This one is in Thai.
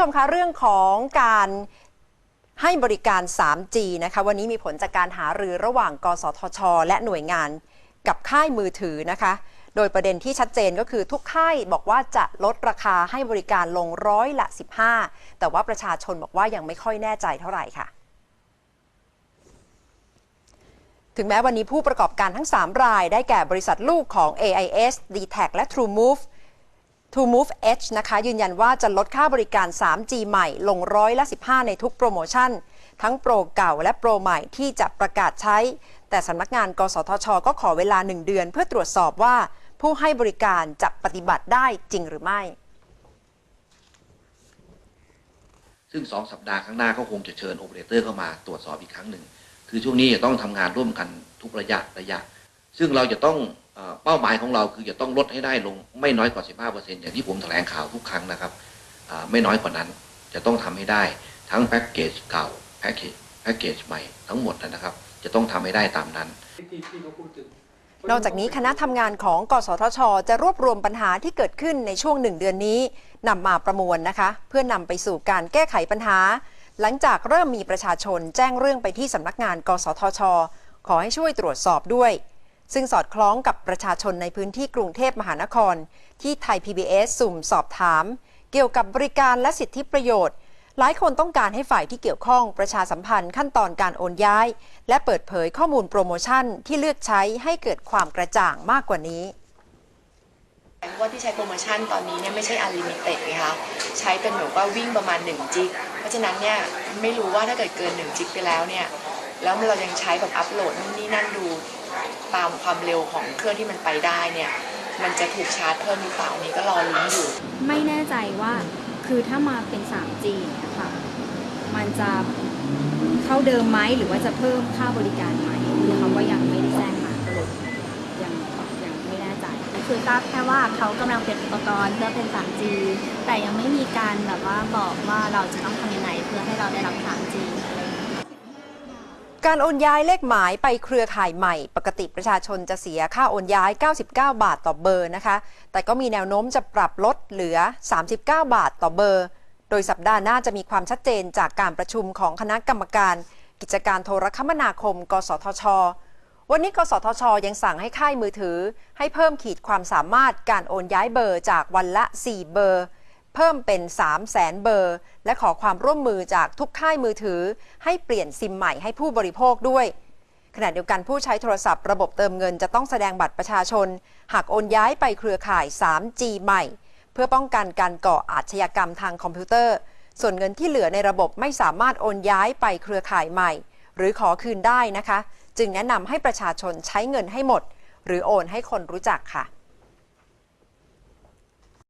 ผู้ชมคะเรื่องของการให้บริการ 3G นะคะวันนี้มีผลจากการหารือระหว่าง กสทช และหน่วยงานกับค่ายมือถือนะคะ โดยประเด็นที่ชัดเจนก็คือทุกค่ายบอกว่าจะลดราคาให้บริการลงร้อยละ 15 แต่ว่าประชาชนบอกว่ายังไม่ค่อยแน่ใจเท่าไหร่ค่ะถึงแม้วันนี้ผู้ประกอบการทั้ง 3 รายได้แก่บริษัทลูกของ AIS d t a c และ TrueMove TrueMove Edge นะคะ ยืนยันว่าจะลดค่าบริการ 3G ใหม่ลงร้อยละ 15 ในทุกโปรโมชั่น ทั้งโปรเก่าและโปรใหม่ที่จะประกาศใช้ แต่สำนักงาน กสทช ก็ขอเวลา 1 เดือน เพื่อตรวจสอบว่า ผู้ให้บริการจะปฏิบัติได้จริงหรือไม่ ซึ่งสองสัปดาห์ข้างหน้าก็คงจะเชิญโอเปอเรเตอร์เข้ามาตรวจสอบอีกครั้งหนึ่ง คือช่วงนี้จะต้องทำงานร่วมกันทุกระยะระยะ ซึ่งเราจะต้อง เป้าหมายของเราคือจะต้องลดให้ได้ลงไม่น้อยกว่า 15%อย่างที่ผมแถลงข่าวทุกครั้งนะครับไม่น้อยกว่านั้นจะต้องทำให้ได้ทั้งแพ็กเกจเก่าแพ็กเกจแพ็กเกจใหม่ทั้งหมดนะครับ จะต้องทำให้ได้ตามนั้นนอกจากนี้คณะทำงานของกสทช จะรวบรวมปัญหาที่เกิดขึ้นในช่วงหนึ่งเดือนนี้นำมาประมวลนะคะ เพื่อนำไปสู่การแก้ไขปัญหา หลังจากเริ่มมีประชาชนแจ้งเรื่องไปที่สำนักงาน กสทช ขอให้ช่วยตรวจสอบด้วย ซึ่งสอดคล้องกับประชาชนในพื้นที่กรุงเทพมหานคร ที่ไทย PBS สุ่มสอบถาม เกี่ยวกับบริการและสิทธิประโยชน์ หลายคนต้องการให้ฝ่ายที่เกี่ยวข้องประชาสัมพันธ์ขั้นตอนการโอนย้าย และเปิดเผยข้อมูลโปรโมชั่นที่เลือกใช้ให้เกิดความกระจ่างมากกว่านี้ว่าที่ใช้โปรโมชั่นตอนนี้เนี่ยไม่ใช่อันลิมิเต็ดไงคะใช้เป็นแบบว่าวิ่งประมาณ1จิกเพราะฉะนั้นเนี่ยไม่รู้ว่าถ้าเกิดเกิน1จิกไปแล้วเนี่ย แล้วเรายังใช้แบบอัปโหลดนู่นนี่นั่นดูตามความเร็วของเครื่องที่มันไปได้เนี่ย มันจะถูกชาร์จเพิ่มหรือเปล่าอันนี้ก็รอลุ้นอยู่ ไม่แน่ใจว่าคือถ้ามาเป็น 3G เนี่ยค่ะ มันจะเท่าเดิมไหมหรือว่าจะเพิ่มค่าบริการไหมคือเขาก็ยังไม่ได้แจ้งมาก็เลยยังยังไม่แน่ใจ คือทราบแค่ว่าเขากำลังเป็นอุปกรณ์เพื่อเป็น 3G แต่ยังไม่มีการแบบว่าบอกว่าเราจะต้องทำยังไงเพื่อให้เราได้รับ 3G อะไรอย่างเงี้ย การโอนย้ายเลขหมายไปเครือข่ายใหม่ ปกติประชาชนจะเสียค่าโอนย้าย 99 บาทต่อเบอร์นะคะ แต่ก็มีแนวโน้มจะปรับลดเหลือ 39 บาทต่อเบอร์ โดยสัปดาห์หน้าจะมีความชัดเจนจากการประชุมของคณะกรรมการ กิจการโทรคมนาคม กสทช วันนี้กสทช ยังสั่งให้ค่ายมือถือ ให้เพิ่มขีดความสามารถการโอนย้ายเบอร์จากวันละ 4 เบอร์ เพิ่มเป็น3 0 0แสนเบอร์ และขอความร่วมมือจากทุกค่ายมือถือ ให้เปลี่ยนซิมใหม่ให้ผู้บริโภคด้วย ขณะเดียวกันผู้ใช้โทรศัพท์ระบบเติมเงินจะต้องแสดงบัตรประชาชน หากโอนย้ายไปเครือข่าย 3G ใหม่ เพื่อป้องกันการก่ออาชญากรรมทางคอมพิวเตอร์ ส่วนเงินที่เหลือในระบบไม่สามารถโอนย้ายไปเครือข่ายใหม่ หรือขอคืนได้นะคะ จึงแนะนำให้ประชาชนใช้เงินให้หมด หรือโอนให้คนรู้จักค่ะ